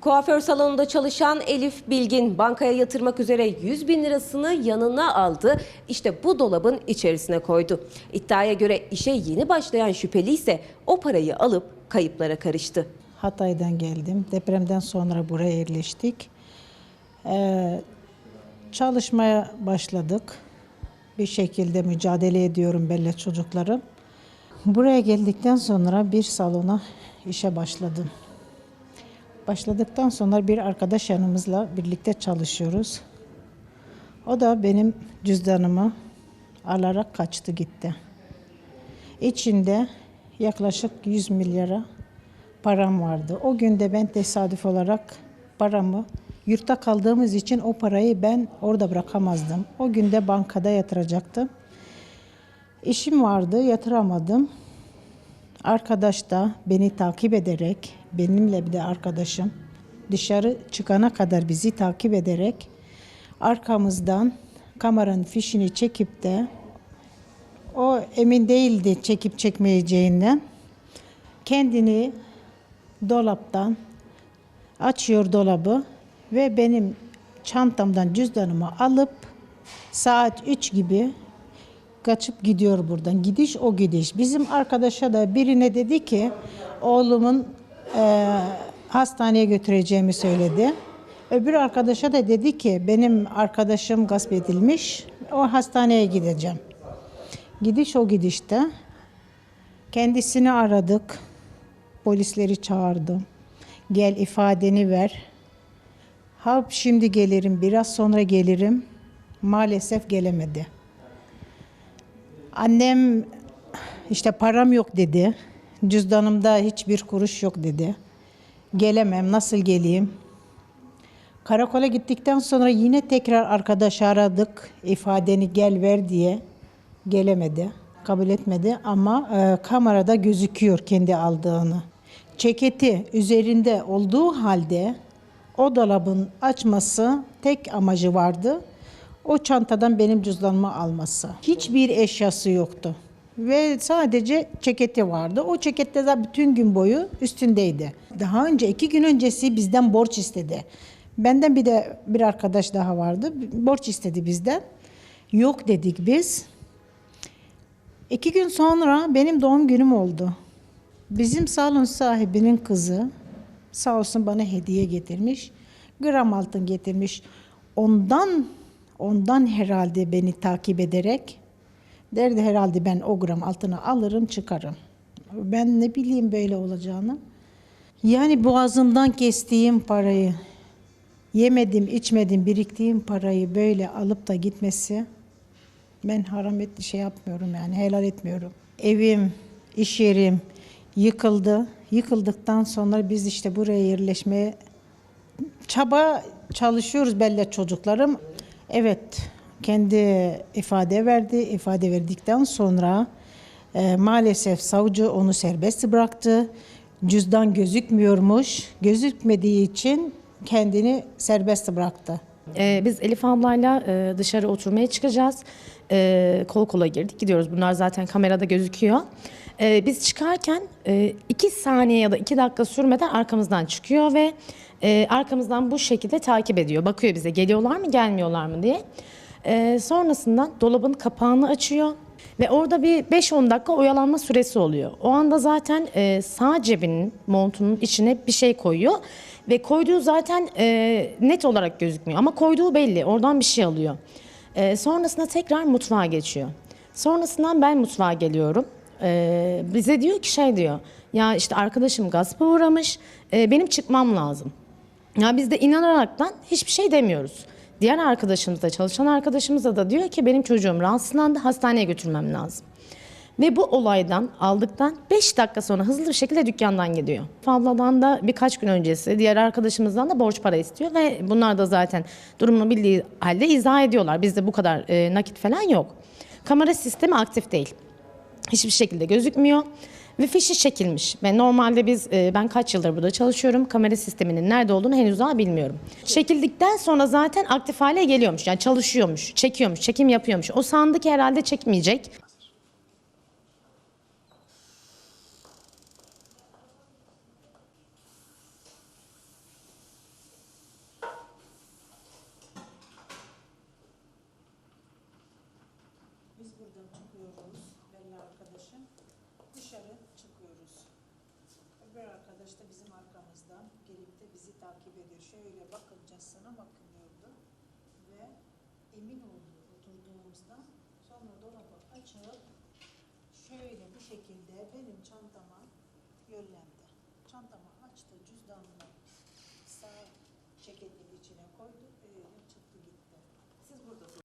Kuaför salonunda çalışan Elif Bilgin bankaya yatırmak üzere 100 bin lirasını yanına aldı. İşte bu dolabın içerisine koydu. İddiaya göre işe yeni başlayan şüpheli ise o parayı alıp kayıplara karıştı. Hatay'dan geldim. Depremden sonra buraya yerleştik. Ee, çalışmaya başladık. Bir şekilde mücadele ediyorum belli çocuklarım. Buraya geldikten sonra bir salona işe başladım. Başladıktan sonra bir arkadaş yanımızla birlikte çalışıyoruz. O da benim cüzdanımı alarak kaçtı gitti. İçinde yaklaşık 100 milyara param vardı. O günde ben tesadüf olarak paramı yurtta kaldığımız için o parayı ben orada bırakamazdım. O günde bankada yatıracaktım. İşim vardı, yatıramadım. Arkadaş da beni takip ederek, benimle bir de arkadaşım dışarı çıkana kadar bizi takip ederek arkamızdan kameranın fişini çekip de o emin değildi çekip çekmeyeceğinden kendini dolaptan açıyor dolabı ve benim çantamdan cüzdanımı alıp saat 3 gibi kaçıp gidiyor buradan. Gidiş o gidiş. Bizim arkadaşa da birine dedi ki oğlumun e, hastaneye götüreceğimi söyledi. Öbür arkadaşa da dedi ki benim arkadaşım gasp edilmiş. O hastaneye gideceğim. Gidiş o gidişte. Kendisini aradık. Polisleri çağırdım. Gel ifadeni ver. Ha şimdi gelirim, biraz sonra gelirim. Maalesef gelemedi. Annem işte param yok dedi. Cüzdanımda hiçbir kuruş yok dedi. Gelemem, nasıl geleyim? Karakola gittikten sonra yine tekrar arkadaş aradık. ifadeni gel ver diye. Gelemedi, kabul etmedi ama e, kamerada gözüküyor kendi aldığını. Ceketi üzerinde olduğu halde o dolabın açması tek amacı vardı. O çantadan benim cüzdanımı alması. Hiçbir eşyası yoktu. Ve sadece ceketi vardı. O cekette de bütün gün boyu üstündeydi. Daha önce iki gün öncesi bizden borç istedi. Benden bir de bir arkadaş daha vardı. Borç istedi bizden. Yok dedik biz. İki gün sonra benim doğum günüm oldu. Bizim salon sahibinin kızı sağ olsun bana hediye getirmiş. Gram altın getirmiş. Ondan ondan herhalde beni takip ederek derdi herhalde ben o gram altını alırım çıkarım. Ben ne bileyim böyle olacağını. Yani boğazımdan kestiğim parayı yemedim, içmedim, biriktiğim parayı böyle alıp da gitmesi ben haram et şey yapmıyorum yani helal etmiyorum. Evim, iş yerim yıkıldı. Yıkıldıktan sonra biz işte buraya yerleşmeye çaba çalışıyoruz belli çocuklarım. Evet kendi ifade verdi. İfade verdikten sonra e, maalesef savcı onu serbest bıraktı. Cüzdan gözükmüyormuş. Gözükmediği için kendini serbest bıraktı. Ee, biz Elif ablayla e, dışarı oturmaya çıkacağız. Ee, kol kola girdik gidiyoruz. Bunlar zaten kamerada gözüküyor. Ee, biz çıkarken e, iki saniye ya da iki dakika sürmeden arkamızdan çıkıyor ve e, arkamızdan bu şekilde takip ediyor. Bakıyor bize geliyorlar mı gelmiyorlar mı diye. Ee, sonrasında dolabın kapağını açıyor. Ve orada bir 5-10 dakika oyalanma süresi oluyor. O anda zaten e, sağ cebinin montunun içine bir şey koyuyor. Ve koyduğu zaten e, net olarak gözükmüyor ama koyduğu belli. Oradan bir şey alıyor. E, sonrasında tekrar mutfağa geçiyor. Sonrasından ben mutfağa geliyorum. E, bize diyor ki şey diyor. Ya işte arkadaşım gaspa uğramış. e, benim çıkmam lazım. Ya biz de inanaraktan hiçbir şey demiyoruz. Diğer arkadaşımız da çalışan arkadaşımız da diyor ki benim çocuğum rahatsızlandı hastaneye götürmem lazım. Ve bu olaydan aldıktan 5 dakika sonra hızlı bir şekilde dükkandan gidiyor. Fabladan da birkaç gün öncesi diğer arkadaşımızdan da borç para istiyor ve bunlar da zaten durumunu bildiği halde izah ediyorlar. Bizde bu kadar e, nakit falan yok. Kamera sistemi aktif değil. Hiçbir şekilde gözükmüyor ve fişi çekilmiş. Ve normalde biz e, ben kaç yıldır burada çalışıyorum. Kamera sisteminin nerede olduğunu henüz daha bilmiyorum. Çekildikten sonra zaten aktif hale geliyormuş. Yani çalışıyormuş, çekiyormuş, çekim yapıyormuş. O sandık herhalde çekmeyecek. Biz buradan çıkıyoruz. Bella arkadaşım. Dışarı Öbür arkadaş da bizim arkamızdan gelip de bizi takip ediyor. Şöyle bakılcasına bakılıyordu. Ve emin oldu oturduğumuzdan. Sonra dolabı açıp şöyle bu şekilde benim çantama yönlendi. Çantamı açtı, cüzdanımı sağ ceketin içine koydu.